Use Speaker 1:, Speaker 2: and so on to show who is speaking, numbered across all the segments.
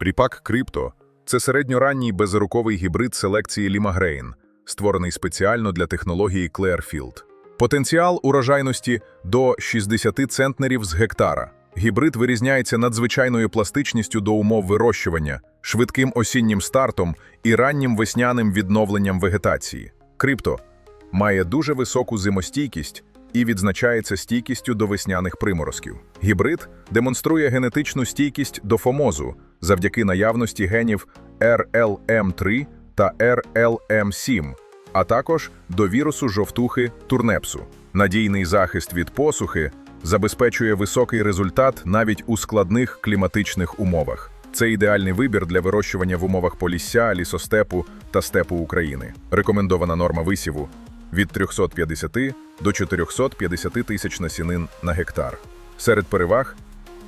Speaker 1: Пріпак Крипто це середньоранній безруковий гібрид селекції Лімагрейн, створений спеціально для технології Clearfield. Потенціал урожайності до 60 центнерів з гектара. Гібрид вирізняється надзвичайною пластичністю до умов вирощування, швидким осіннім стартом і раннім весняним відновленням вегетації. Крипто має дуже високу зимостійкість і відзначається стійкістю до весняних приморозків. Гібрид демонструє генетичну стійкість до фомозу завдяки наявності генів RLM3 та RLM7, а також до вірусу жовтухи турнепсу. Надійний захист від посухи забезпечує високий результат навіть у складних кліматичних умовах. Це ідеальний вибір для вирощування в умовах полісся, лісостепу та степу України. Рекомендована норма висіву від 350 до 450 тисяч насінин на гектар. Серед переваг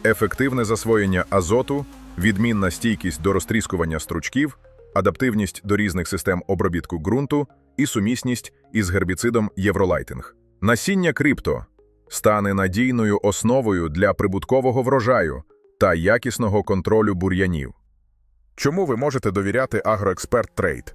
Speaker 1: ефективне засвоєння азоту, відмінна стійкість до розтріскування стручків, адаптивність до різних систем обробітку ґрунту і сумісність із гербіцидом Євролайтинг. Насіння крипто стане надійною основою для прибуткового врожаю та якісного контролю бур'янів.
Speaker 2: Чому ви можете довіряти Агроексперт Трейд?